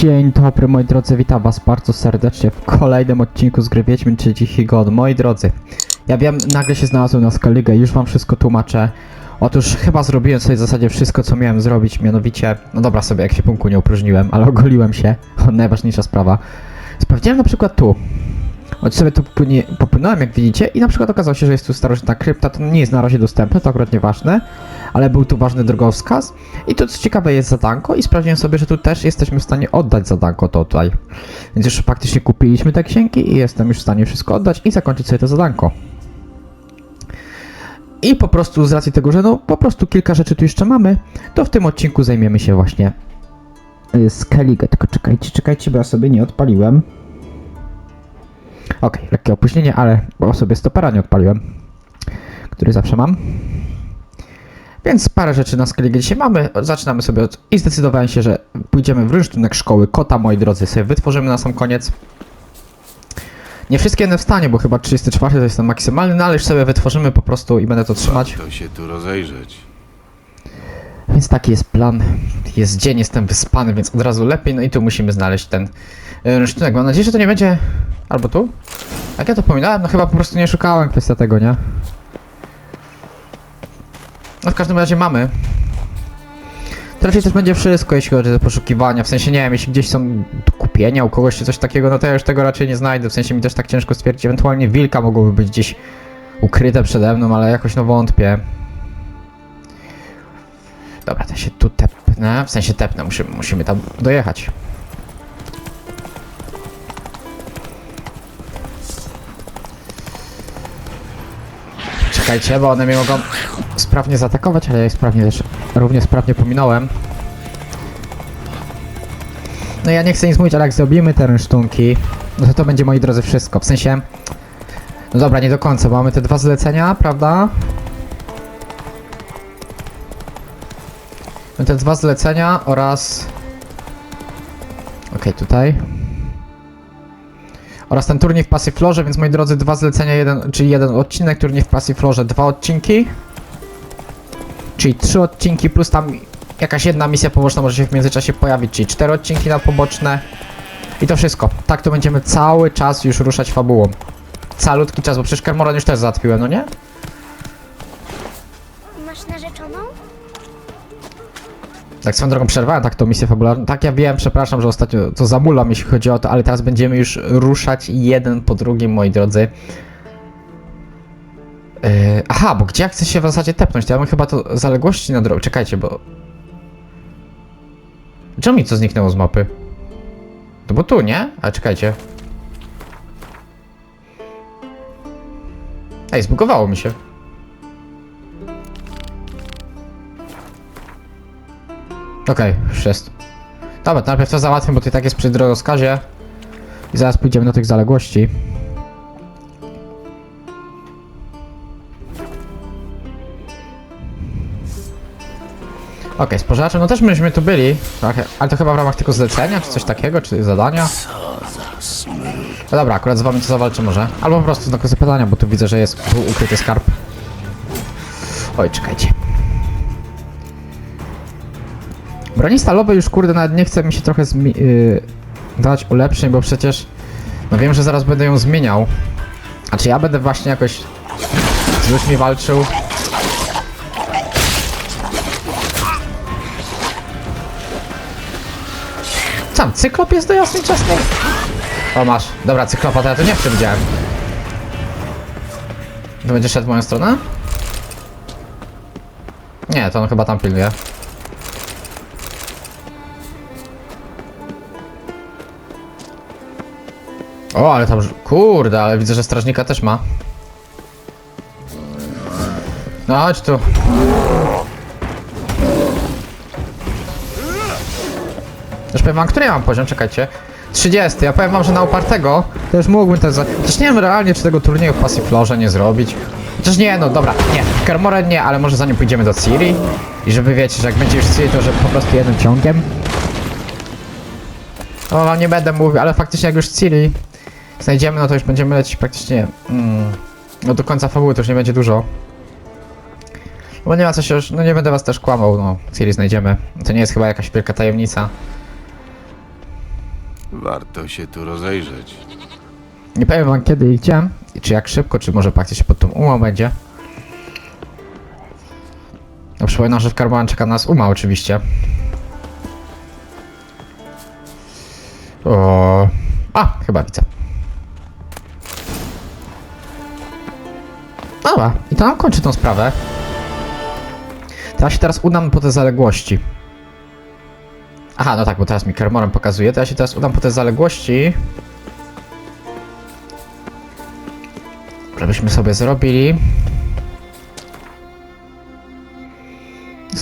Dzień dobry moi drodzy, witam was bardzo serdecznie w kolejnym odcinku z gry Wiedźmin czy Dzichy God. Moi drodzy, ja wiem, nagle się znalazłem na Skellige i już wam wszystko tłumaczę. Otóż chyba zrobiłem sobie w zasadzie wszystko co miałem zrobić, mianowicie, no dobra sobie jak się punku nie opróżniłem, ale ogoliłem się, najważniejsza sprawa. Sprawdziłem na przykład tu. Choć sobie tu popłynie, popłynąłem, jak widzicie, i na przykład okazało się, że jest tu starożytna krypta, to nie jest na razie dostępne, to akurat nieważne, ale był tu ważny drogowskaz. I to co ciekawe jest zadanko i sprawdziłem sobie, że tu też jesteśmy w stanie oddać zadanko to tutaj. Więc już faktycznie kupiliśmy te księgi i jestem już w stanie wszystko oddać i zakończyć sobie to zadanko. I po prostu z racji tego, że no po prostu kilka rzeczy tu jeszcze mamy, to w tym odcinku zajmiemy się właśnie y, Skellige. Tylko czekajcie, czekajcie, bo ja sobie nie odpaliłem. Okej, lekkie opóźnienie, ale bo sobie stopera nie odpaliłem, który zawsze mam. Więc parę rzeczy na Skellige dzisiaj mamy. Zaczynamy sobie od... I zdecydowałem się, że pójdziemy w rynsztunek szkoły kota, moi drodzy, sobie wytworzymy na sam koniec. Nie wszystkie jedne w stanie, bo chyba 34 to jest ten maksymalny, no ale już sobie wytworzymy po prostu i będę to trzymać. To się tu rozejrzeć. Więc taki jest plan. Jest dzień, jestem wyspany, więc od razu lepiej. No i tu musimy znaleźć ten rynsztunek. Mam nadzieję, że to nie będzie... Albo tu? Jak ja to pominąłem? No chyba po prostu nie szukałem kwestia tego, nie? No w każdym razie mamy. To raczej też będzie wszystko, jeśli chodzi o poszukiwania. W sensie, nie wiem, jeśli gdzieś są kupienia u kogoś czy coś takiego, no to ja już tego raczej nie znajdę. W sensie mi też tak ciężko stwierdzić. Ewentualnie wilka mogłoby być gdzieś ukryte przede mną, ale jakoś no wątpię. Dobra, to się tu tepnę, w sensie tepnę, musimy, musimy tam dojechać. Czekajcie, bo one mnie mogą sprawnie zaatakować, ale ja ich sprawnie też, równie sprawnie pominąłem. No ja nie chcę nic mówić, ale jak zrobimy te rynsztunki, no to to będzie, moi drodzy, wszystko. W sensie, no dobra, nie do końca, bo mamy te dwa zlecenia, prawda? No te dwa zlecenia oraz... Okej, tutaj. Oraz ten turniej w Passiflorze, więc moi drodzy, dwa zlecenia, jeden, czyli jeden odcinek, turniej w Passiflorze, dwa odcinki. Czyli trzy odcinki, plus tam jakaś jedna misja poboczna może się w międzyczasie pojawić, czyli cztery odcinki na poboczne. I to wszystko. Tak to będziemy cały czas już ruszać fabułą. Calutki czas, bo przecież Kermoran już też załatwiłem, no nie? Tak swoją drogą przerwałem tak tą misję fabularną. Tak ja wiem, przepraszam, że ostatnio to zamulam jeśli chodzi o to, ale teraz będziemy już ruszać jeden po drugim, moi drodzy. Yy, aha, bo gdzie ja chcę się w zasadzie tepnąć? To ja mam chyba to zaległości na drogę. Czekajcie, bo... Czemu mi co zniknęło z mapy? To bo tu, nie? Ale czekajcie. Ej, zbugowało mi się. Okej, już jest. Dobra, najpierw to załatwię, bo to i tak jest przy drogowskazie. I zaraz pójdziemy do tych zaległości. Okej, pożarzem, no też myśmy tu byli, trochę, ale to chyba w ramach tylko zlecenia, czy coś takiego, czy zadania. No dobra, akurat z wami to zawalczę może. Albo po prostu na zapytania, bo tu widzę, że jest ukryty skarb. Oj, czekajcie. Broni stalowej już kurde nawet nie chce mi się trochę yy, dać ulepszeń, bo przecież no wiem, że zaraz będę ją zmieniał. A czy ja będę właśnie jakoś z ludźmi walczył? Sam, cyklop jest do jasnej czasnej? O masz, dobra, cyklopa to ja to nie przewidziałem. To będzie szedł w moją stronę? Nie, to on chyba tam pilnuje. O, ale tam... Kurde, ale widzę, że strażnika też ma. No, chodź tu. Już powiem wam, który ja mam poziom, czekajcie. 30, ja powiem wam, że na upartego to już mógłbym ten za... Nie wiem realnie, czy tego turnieju w Passiflorze nie zrobić. Chociaż nie, no dobra, nie. Kermoren nie, ale może zanim pójdziemy do Ciri. I żeby wiecie, że jak będzie już Ciri, to że po prostu jednym ciągiem. No, wam nie będę mówił, ale faktycznie jak już Ciri znajdziemy, no to już będziemy lecieć praktycznie mm, no do końca fabuły, to już nie będzie dużo. Bo nie ma co się już, no nie będę was też kłamał, no Ciri znajdziemy. To nie jest chyba jakaś wielka tajemnica. Warto się tu rozejrzeć. Nie powiem wam kiedy i gdzie, i czy jak szybko, czy może praktycznie pod tą umą będzie. No przypominam, że w Karban czeka nas uma oczywiście. O... A, chyba widzę. Dobra, i to nam kończy tą sprawę. Teraz się teraz udam po te zaległości. Aha, no tak, bo teraz mi Kermorem pokazuje. To ja się teraz udam po te zaległości. Żebyśmy sobie zrobili.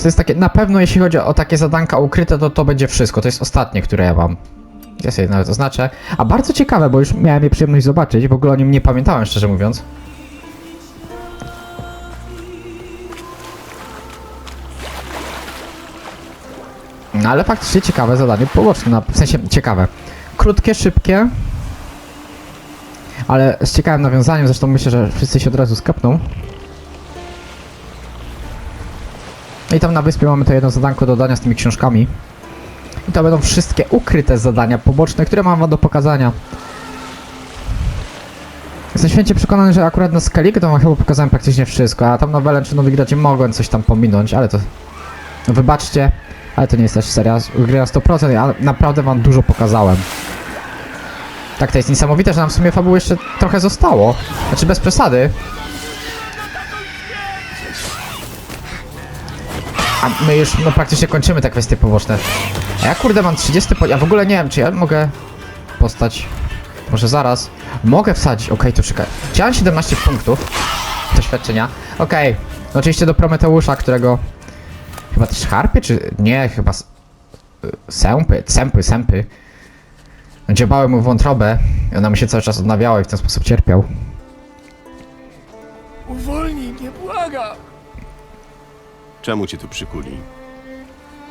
To jest takie, na pewno jeśli chodzi o takie zadanka ukryte, to to będzie wszystko. To jest ostatnie, które ja mam. Ja sobie nawet oznaczę. A bardzo ciekawe, bo już miałem je przyjemność zobaczyć. W ogóle o nim nie pamiętałem, szczerze mówiąc. No ale faktycznie ciekawe zadanie poboczne, na- w sensie ciekawe. Krótkie, szybkie, ale z ciekawym nawiązaniem, zresztą myślę, że wszyscy się od razu skapną. No I tam na wyspie mamy to jedno zadanko do dodania z tymi książkami. I to będą wszystkie ukryte zadania poboczne, które mam wam do pokazania. Jestem święcie przekonany, że akurat na Skellige to chyba pokazałem praktycznie wszystko, a tam na Welen czy Nowy Gradzie mogłem coś tam pominąć, ale to... No wybaczcie, ale to nie jest też seria gry na 100%, ja naprawdę wam dużo pokazałem. Tak, to jest niesamowite, że nam w sumie fabuły jeszcze trochę zostało. Znaczy bez przesady. A my już no, praktycznie kończymy te kwestie poboczne. A ja kurde mam 30 po... Ja w ogóle nie wiem, czy ja mogę postać... Może zaraz. Mogę wsadzić, okej, to czekaj. Chciałem 17 punktów doświadczenia. Okej, no oczywiście do Prometeusza, którego... Chyba też harpy, czy... Nie, chyba... Sępy, sępy, sępy. Dziobały mu wątrobę i ona mi się cały czas odnawiała i w ten sposób cierpiał. Uwolnij mnie, błagam! Czemu cię tu przykuli?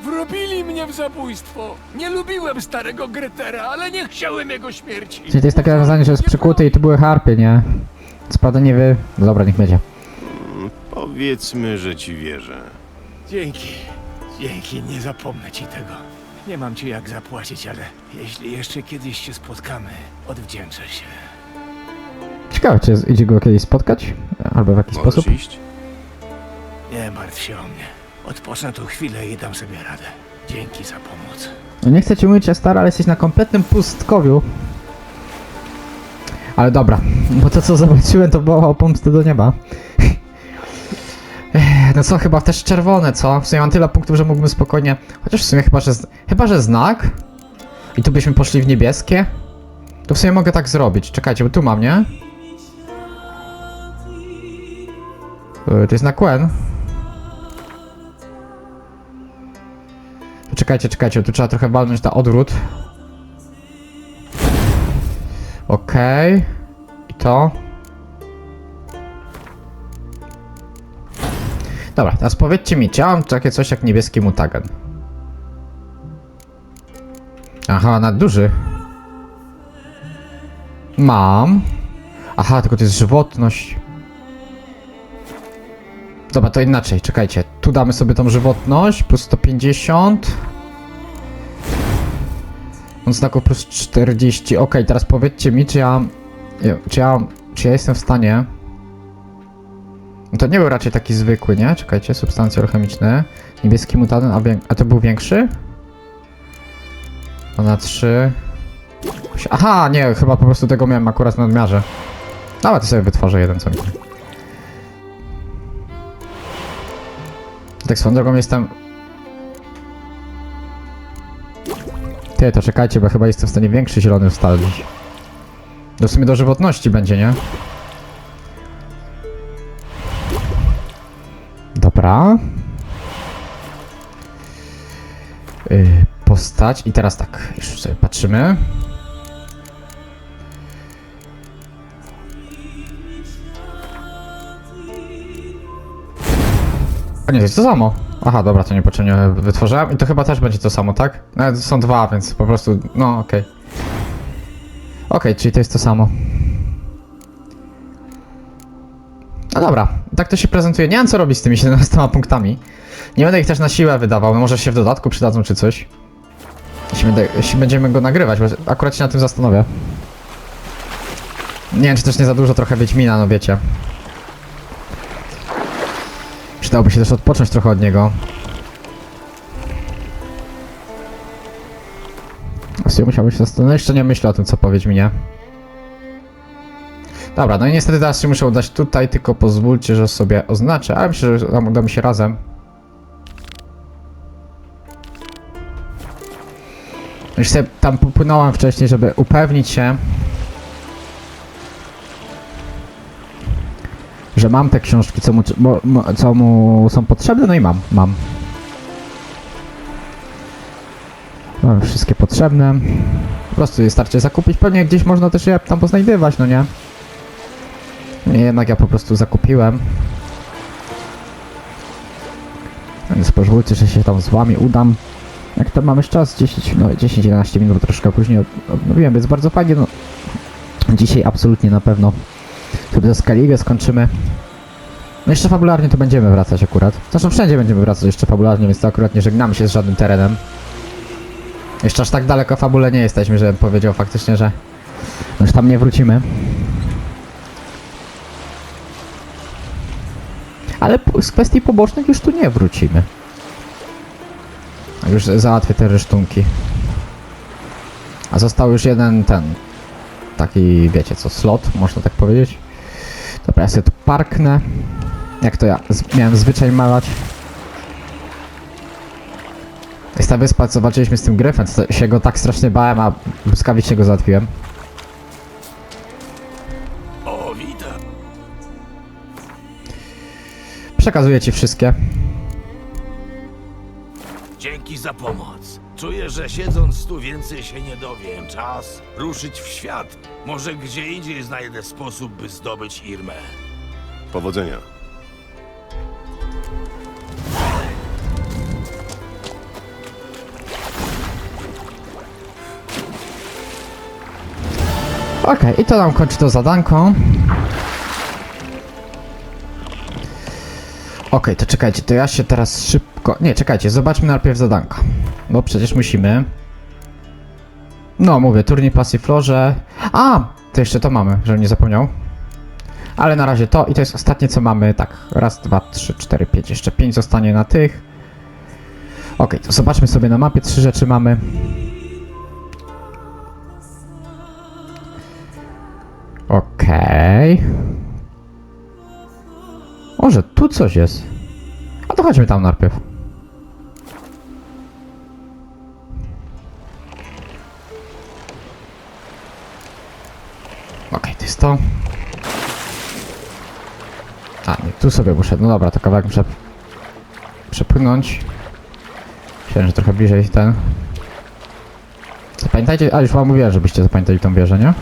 Wrobili mnie w zabójstwo! Nie lubiłem starego Gretera, ale nie chciałem jego śmierci! Czyli to jest takie rozwiązanie, że jest przykuty i tu były harpy, nie? Co prawda nie wy... Dobra, niech będzie. Powiedzmy, że ci wierzę. Dzięki. Dzięki, nie zapomnę ci tego. Nie mam ci jak zapłacić, ale jeśli jeszcze kiedyś się spotkamy, odwdzięczę się. Ciekawe, czy idzie go kiedyś spotkać? Albo w jakiś Możesz sposób? iść? Nie martw się o mnie. Odpocznę tu chwilę i dam sobie radę. Dzięki za pomoc. No nie chcę ci mówić, stary, ale jesteś na kompletnym pustkowiu. Ale dobra, bo to co zobaczyłem to było o pomstę do nieba. No co, chyba też czerwone, co? W sumie mam tyle punktów, że mógłbym spokojnie... Chociaż w sumie chyba, że... Chyba, że znak? I tu byśmy poszli w niebieskie? To w sumie mogę tak zrobić. Czekajcie, bo tu mam, nie? Yy, To jest na Quen. Czekajcie, czekajcie, tu trzeba trochę walnąć na odwrót. Okej. I to. Dobra, teraz powiedzcie mi, czy ja mam takie coś jak niebieski mutagen? Aha, na duży. Mam. Aha, tylko to jest żywotność. Dobra, to inaczej, czekajcie. Tu damy sobie tą żywotność, plus 150. On znaku plus 40. Ok, teraz powiedzcie mi, czy ja... Czy ja... Czy ja jestem w stanie... No to nie był raczej taki zwykły, nie? Czekajcie, substancje alchemiczne. Niebieski mutagen, a, a to był większy? To na 3. Aha, nie, chyba po prostu tego miałem akurat w nadmiarze. To sobie wytworzę jeden co mi. Tak swoją drogą jestem... Ty, to czekajcie, bo chyba jestem w stanie większy zielony ustalić. To w sumie do żywotności będzie, nie? Dobra. Yy, postać. I teraz tak, już sobie patrzymy. A nie, to jest to samo. Aha, dobra, to niepotrzebnie wytworzyłem. I to chyba też będzie to samo, tak? No, są dwa, więc po prostu, no okej. Okej, czyli to jest to samo. No dobra, tak to się prezentuje. Nie wiem co robić z tymi 17 punktami. Nie będę ich też na siłę wydawał, może się w dodatku przydadzą czy coś. Jeśli, będę, jeśli będziemy go nagrywać, bo akurat się na tym zastanowię. Nie wiem, czy też nie za dużo trochę Wiedźmina, no wiecie. Przydałoby się też odpocząć trochę od niego. Właściwie musiałbym się zastanowić. No jeszcze nie myślę o tym, co powiedz mnie. Dobra, no i niestety teraz się muszę udać tutaj, tylko pozwólcie, że sobie oznaczę, ale myślę, że nam uda mi się razem. Już sobie tam popłynąłem wcześniej, żeby upewnić się, że mam te książki, co mu, co mu są potrzebne, no i mam, mam. Mam wszystkie potrzebne. Po prostu je starczy zakupić. Pewnie gdzieś można też je tam poznajdywać, no nie? Jednak ja po prostu zakupiłem. Więc pozwólcie, że się tam z wami udam. Jak to mamy czas? 10, no 10-11 minut, troszkę później od- odnowiłem, więc bardzo fajnie, no. Dzisiaj absolutnie na pewno sobie do Scaligę skończymy. No jeszcze fabularnie to będziemy wracać akurat. Zresztą wszędzie będziemy wracać jeszcze fabularnie, więc to akurat nie żegnamy się z żadnym terenem. Jeszcze aż tak daleko fabule nie jesteśmy, żebym powiedział faktycznie, że już tam nie wrócimy. Ale z kwestii pobocznych już tu nie wrócimy. Już załatwię te resztunki. A został już jeden ten. Taki, wiecie co, slot, można tak powiedzieć. Dobra, ja sobie tu parknę. Jak to ja miałem zwyczaj malać. Jest ta wyspa, co zobaczyliśmy z tym gryfem, się go tak strasznie bałem, a błyskawicznie go załatwiłem. Przekazuję ci wszystkie. Dzięki za pomoc. Czuję, że siedząc tu więcej się nie dowiem. Czas ruszyć w świat. Może gdzie indziej znajdę sposób, by zdobyć Irmę. Powodzenia. Okej, i to nam kończy to zadanko. Okej, to czekajcie, to ja się teraz szybko... Nie, czekajcie, zobaczmy najpierw zadanka. Bo przecież musimy... No, mówię, turniej pasji florze. A! To jeszcze to mamy, żebym nie zapomniał. Ale na razie to i to jest ostatnie co mamy. Tak, raz, dwa, trzy, cztery, pięć. Jeszcze pięć zostanie na tych. Okej, to zobaczmy sobie na mapie. Trzy rzeczy mamy. Okej. Może tu coś jest. A to chodźmy tam najpierw. Okej, to jest to. A, nie, tu sobie muszę. No dobra, to kawałek muszę przepłynąć. Myślałem, że trochę bliżej ten. Zapamiętajcie, a już wam mówiłem, żebyście zapamiętali tą wieżę, nie?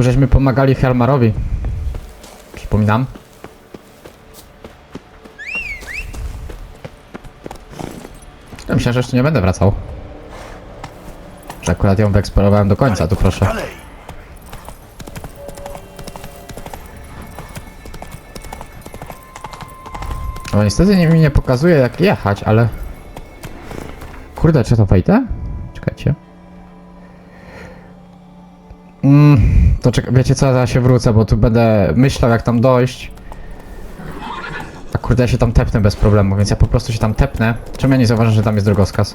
Tu żeśmy pomagali Hjalmarowi. Przypominam. Ja myślałem, że jeszcze nie będę wracał. Że akurat ją wyeksplorowałem do końca, tu proszę. No niestety nie, mi nie pokazuje jak jechać, ale... Kurde, czy to wejdę? To czeka, wiecie co, ja się wrócę, bo tu będę myślał jak tam dojść. A kurde, ja się tam tepnę bez problemu, więc ja po prostu się tam tepnę. Czemu ja nie zauważam, że tam jest drogowskaz?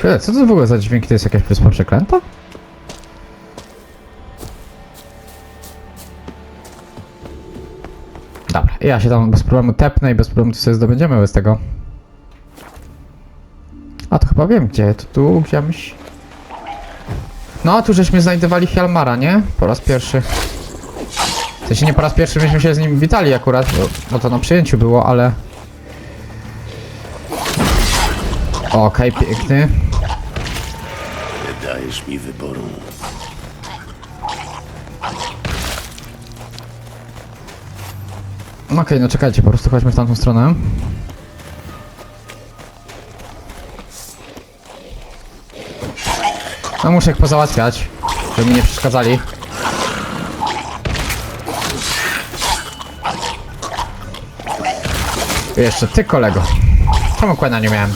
Kurde, co to w ogóle za dźwięki? To jest jakaś wyspa przeklęta? Dobra, ja się tam bez problemu tepnę i bez problemu to sobie zdobędziemy bez tego. A to chyba wiem gdzie, to tu gdzieś... No, tu żeśmy znajdowali Hjalmara, nie? Po raz pierwszy. W sensie nie po raz pierwszy myśmy się z nim witali akurat, bo, bo to na przyjęciu było, ale... Okej, piękny. Nie dajesz mi wyboru. Okej, no czekajcie, po prostu chodźmy w tamtą stronę. No muszę ich pozałatwiać, żeby mi nie przeszkadzali. Jeszcze ty kolego. Czemu kłena nie miałem?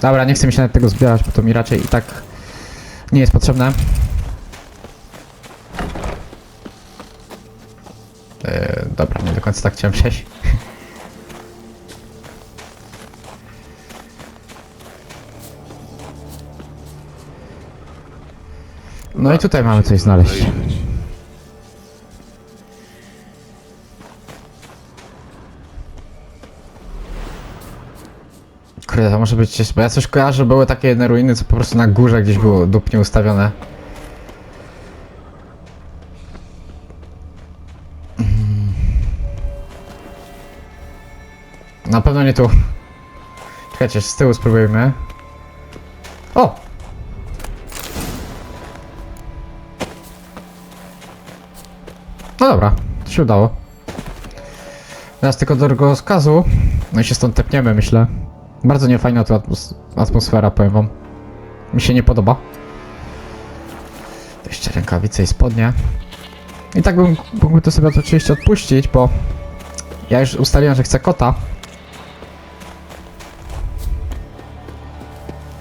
Dobra, nie chcę mi się nawet tego zbierać, bo to mi raczej i tak nie jest potrzebne. Yy, dobra, nie do końca tak chciałem przejść. No i tutaj mamy coś znaleźć. Kurde, to może być gdzieś, bo ja coś kojarzę, były takie jedne ruiny, co po prostu na górze gdzieś było dupnie ustawione. Na pewno nie tu. Czekajcie, z tyłu spróbujmy. O! No dobra, to się udało. Teraz tylko do rozkazu. No i się stąd tepniemy, myślę. Bardzo niefajna tu atmos atmosfera, powiem wam. Mi się nie podoba. Jeszcze rękawice i spodnie. I tak bym mógł to sobie oczywiście odpuścić, bo ja już ustaliłem, że chcę kota.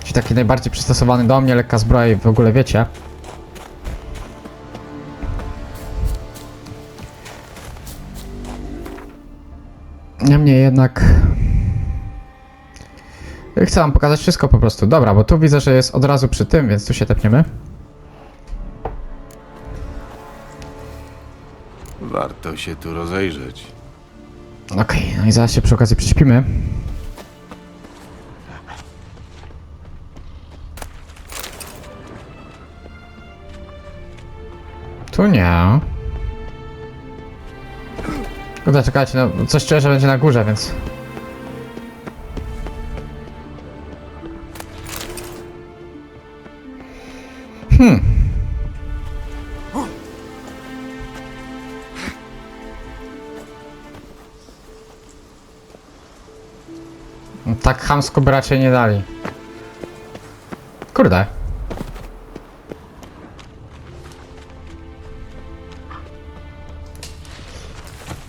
Czyli taki najbardziej przystosowany do mnie, lekka zbroja i w ogóle wiecie. Niemniej jednak Chcę wam pokazać wszystko po prostu. Dobra, bo tu widzę, że jest od razu przy tym, więc tu się tepniemy. Warto się tu rozejrzeć. Okej, no i zaraz się przy okazji prześpimy. Tu nie. Kurde, czekajcie, no coś czuję, że będzie na górze, więc... Hmm. No, Tak chamsko by raczej nie dali. Kurde.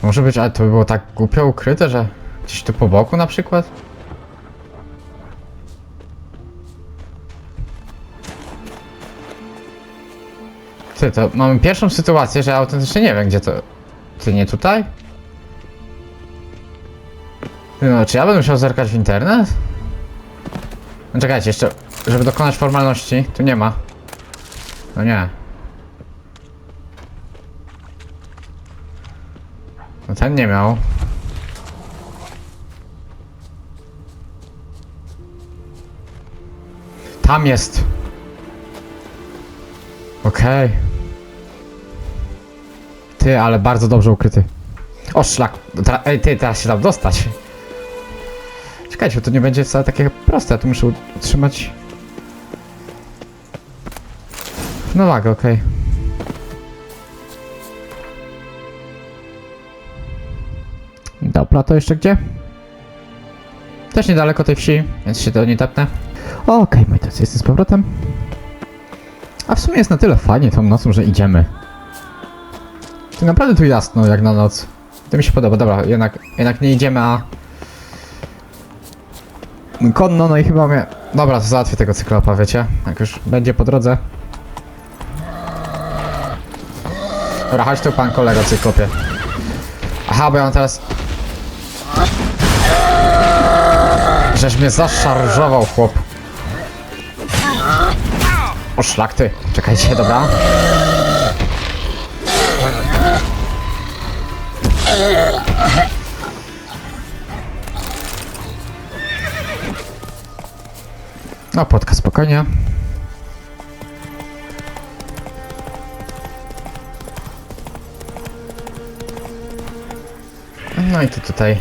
Może być, ale to by było tak głupio ukryte, że gdzieś tu po boku na przykład? Ty, to mamy pierwszą sytuację, że autentycznie nie wiem gdzie to... Ty, nie tutaj? Ty, No, czy ja będę musiał zerkać w internet? No czekajcie, jeszcze, żeby dokonać formalności, tu nie ma. No nie. Ten nie miał. Tam jest. Okej. Ty, ale bardzo dobrze ukryty. O szlak. Ej, ty, teraz się tam dostać. Czekajcie, to nie będzie wcale takie proste. Ja tu muszę utrzymać. No wagę, okej. Dobra, to jeszcze gdzie? Też niedaleko tej wsi, więc się do niej tepnę. Okej, moi drodzy, jestem z powrotem. A w sumie jest na tyle fajnie tą nocą, że idziemy. To naprawdę tu jasno, jak na noc. To mi się podoba, dobra, jednak, jednak nie idziemy, a... Konno, no i chyba mnie... Dobra, to załatwię tego cyklopa, wiecie? Jak już będzie po drodze. Dobra, chodź tu pan kolego cyklopie. Aha, bo ja mam teraz... Żeś mnie zaszarżował, chłop. O szlak ty. Czekajcie, dobra. No, płotka, spokojnie. No i to tutaj.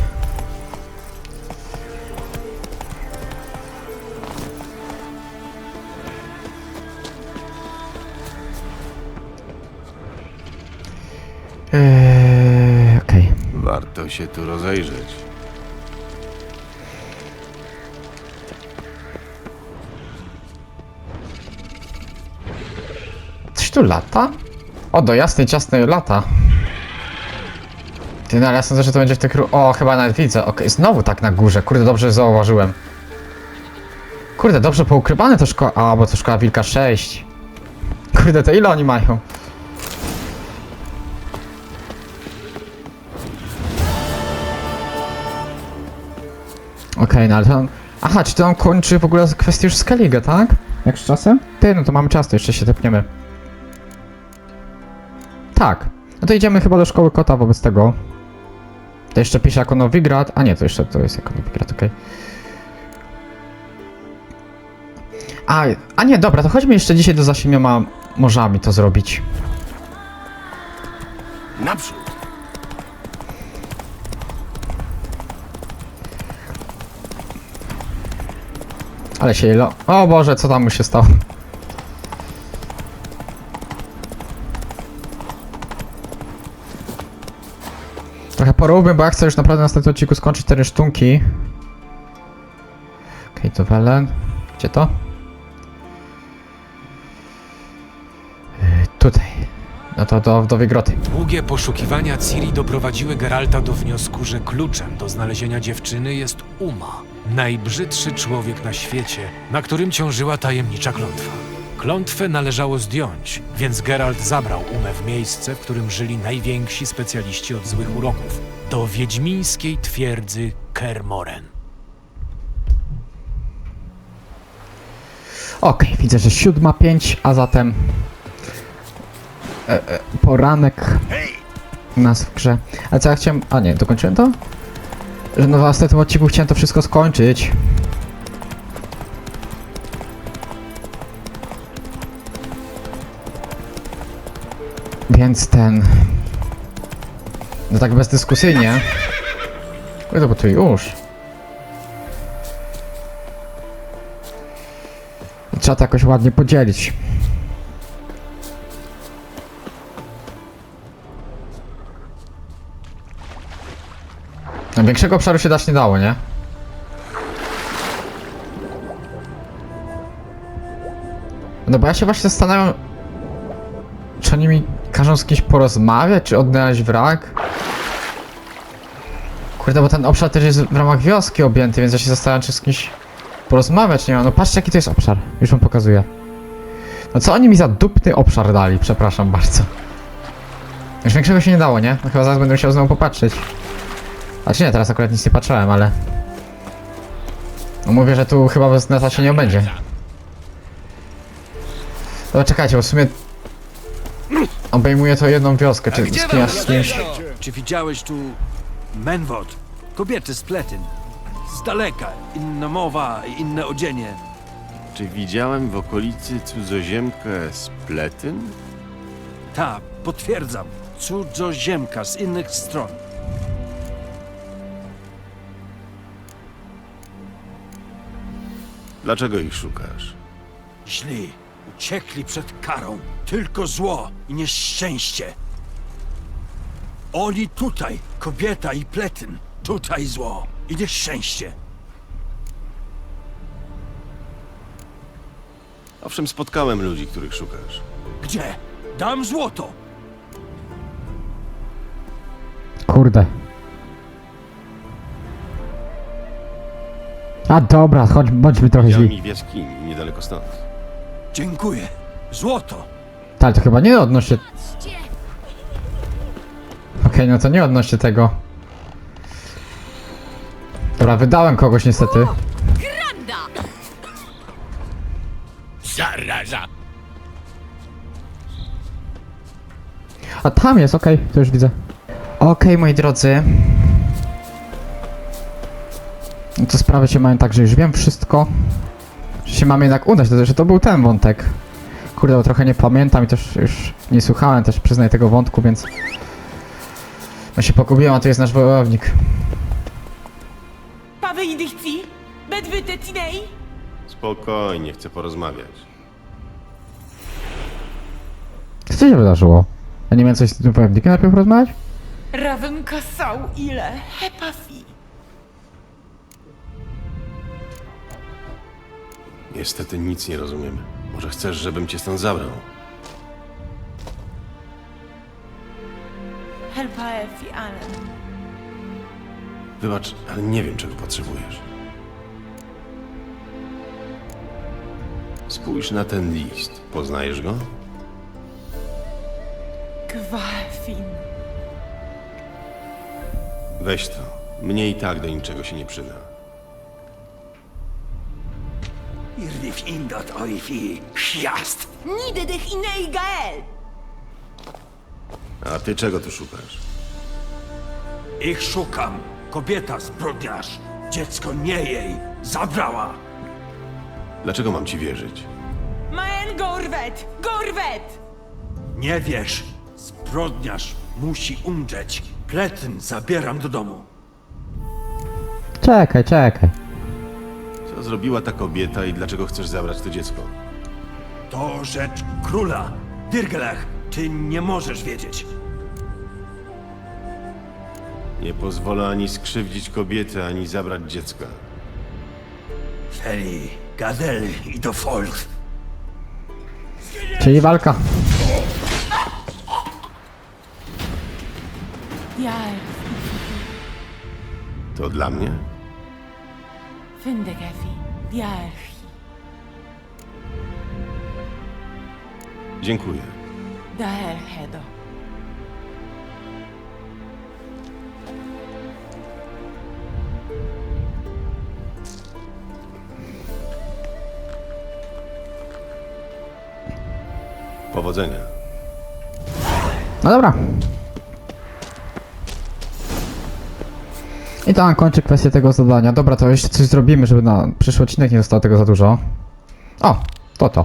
Się tu rozejrzeć. Coś tu lata? O, do jasnej, ciasnej lata. Ty, no ale ja sądzę, że to będzie w tych... O, chyba nawet widzę. Okej, znowu tak na górze. Kurde, dobrze zauważyłem. Kurde, dobrze poukrywane to szkoła... A, bo to szkoła Wilka 6. Kurde, to ile oni mają? Okej, no ale to... on- Aha, czy to on kończy w ogóle kwestię już Skellige, tak? Jak z czasem? Ty, no to mamy czas, to jeszcze się tepniemy. Tak. No to idziemy chyba do szkoły kota wobec tego. To jeszcze pisze jako Nowigrad. A nie, to jeszcze to jest jako Nowigrad, okej. A, a nie, dobra, to chodźmy jeszcze dzisiaj do za siedmioma morzami to zrobić. Naprzód! Ale się ilo... O Boże, co tam mu się stało? Trochę poróbmy, bo ja chcę już naprawdę na następnym odcinku skończyć te rysztunki. Okej, to Welen. Gdzie to? Yy, tutaj. No to do, do Wygroty. Długie poszukiwania Ciri doprowadziły Geralta do wniosku, że kluczem do znalezienia dziewczyny jest Uma, najbrzydszy człowiek na świecie, na którym ciążyła tajemnicza klątwa. Klątwę należało zdjąć, więc Geralt zabrał Umę w miejsce, w którym żyli najwięksi specjaliści od złych uroków, do wiedźmińskiej twierdzy Kermoren. Okej, widzę, że siódma pięć, a zatem e, e, poranek u nas w grze. A co ja chciałem... A nie, dokończyłem to? Że no w następnym odcinku chciałem to wszystko skończyć. Więc ten... No tak bezdyskusyjnie. To bo tu już. Trzeba to jakoś ładnie podzielić. No, większego obszaru się dać nie dało, nie? No bo ja się właśnie zastanawiam, czy oni mi każą z kimś porozmawiać, czy odnaleźć wrak? Kurde, bo ten obszar też jest w ramach wioski objęty, więc ja się zastanawiam, czy z kimś porozmawiać nie. No patrzcie jaki to jest obszar. Już wam pokazuję. No co oni mi za dupny obszar dali, przepraszam bardzo. Już większego się nie dało, nie? No chyba zaraz będę musiał znowu popatrzeć. A czy nie, teraz akurat nic nie patrzyłem, ale... No mówię, że tu chyba bez neta się nie obędzie. Dobra, czekajcie, bo w sumie... Obejmuje to jedną wioskę, czy z kimś, z kimś... Czy widziałeś tu Menwod? Kobiety z Pletyn. Z daleka. Inna mowa, inne odzienie. Czy widziałem w okolicy cudzoziemkę z Pletyn? Ta, potwierdzam. Cudzoziemka z innych stron. Dlaczego ich szukasz? Źli. Uciekli przed karą. Tylko zło i nieszczęście. Oni tutaj, kobieta i Pletyn. Tutaj zło i nieszczęście. Owszem, spotkałem ludzi, których szukasz. Gdzie? Dam złoto. Kurde. A dobra, chodź, bądźmy trochę Widziałem źli. ich w jaskini, niedaleko stąd. Dziękuję. Złoto. Tak, to chyba nie odnośnie... Okej, no to nie odnośnie tego. Dobra, wydałem kogoś niestety. Zaraza! A tam jest, okej, to już widzę. Okej, moi drodzy. No to sprawy się mają tak, że już wiem wszystko. Że się mam jednak udać, to, że to był ten wątek. Kurde, bo trochę nie pamiętam i też już nie słuchałem też przyznaję tego wątku, więc... No się pogubiłem, a tu jest nasz wojownik. Spokojnie, chcę porozmawiać. Co się wydarzyło? Ja nie miałem coś z tym wojownikiem najpierw rozmawiać? Raven kasał ile hepafi. Niestety nic nie rozumiem. Może chcesz, żebym cię stąd zabrał? Helpa Efi, Allen. Wybacz, ale nie wiem, czego potrzebujesz. Spójrz na ten list. Poznajesz go? Gwafin. Weź to. Mnie i tak do niczego się nie przyda. Irwif indot oifi, chjast! Nidy dych inei Gael! A ty czego tu szukasz? Ich szukam. Kobieta zbrodniarz. Dziecko nie jej. Zabrała. Dlaczego mam ci wierzyć? Maen Gorwet! Gorwet! Nie wiesz. Zbrodniarz musi umrzeć. Pletyn zabieram do domu. Czekaj, czekaj. Co zrobiła ta kobieta i dlaczego chcesz zabrać to dziecko? To rzecz króla. Dirgelach, ty nie możesz wiedzieć. Nie pozwolę ani skrzywdzić kobiety, ani zabrać dziecka. Feli, Gadel i do Folk. Czyli walka. To dla mnie? Findegefi. Diarchi. Dziękuję. Daerhedo. Powodzenia. No dobra. I to nam kończy kwestię tego zadania. Dobra, to jeszcze coś zrobimy, żeby na przyszły odcinek nie zostało tego za dużo. O, to to.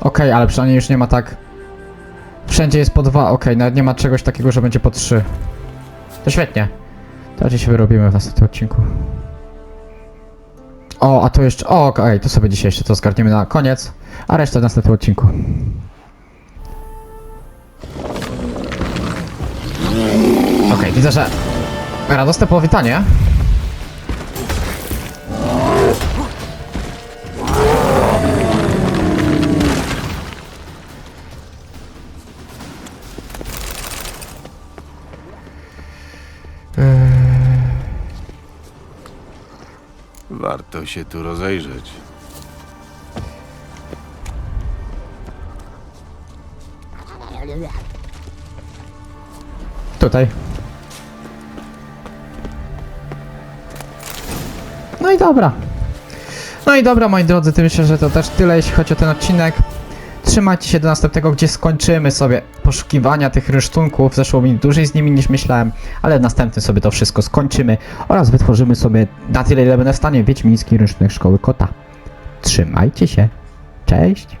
Okej, ale przynajmniej już nie ma tak... Wszędzie jest po dwa, okej, nawet nie ma czegoś takiego, że będzie po trzy. To świetnie. To raczej się wyrobimy w następnym odcinku. O, a to jeszcze... O, okej, to sobie dzisiaj jeszcze to zgarniemy na koniec, a resztę w następnym odcinku. Okej, widzę, że radosne powitanie. Warto się tu rozejrzeć. Tutaj. I dobra. No i dobra, moi drodzy, to myślę, że to też tyle, jeśli chodzi o ten odcinek. Trzymajcie się do następnego, gdzie skończymy sobie poszukiwania tych rysztunków. Zeszło mi dłużej z nimi niż myślałem, ale w następnym sobie to wszystko skończymy oraz wytworzymy sobie na tyle, ile będę w stanie Wiedźmińskiej Rynsztunek Szkoły Kota. Trzymajcie się. Cześć.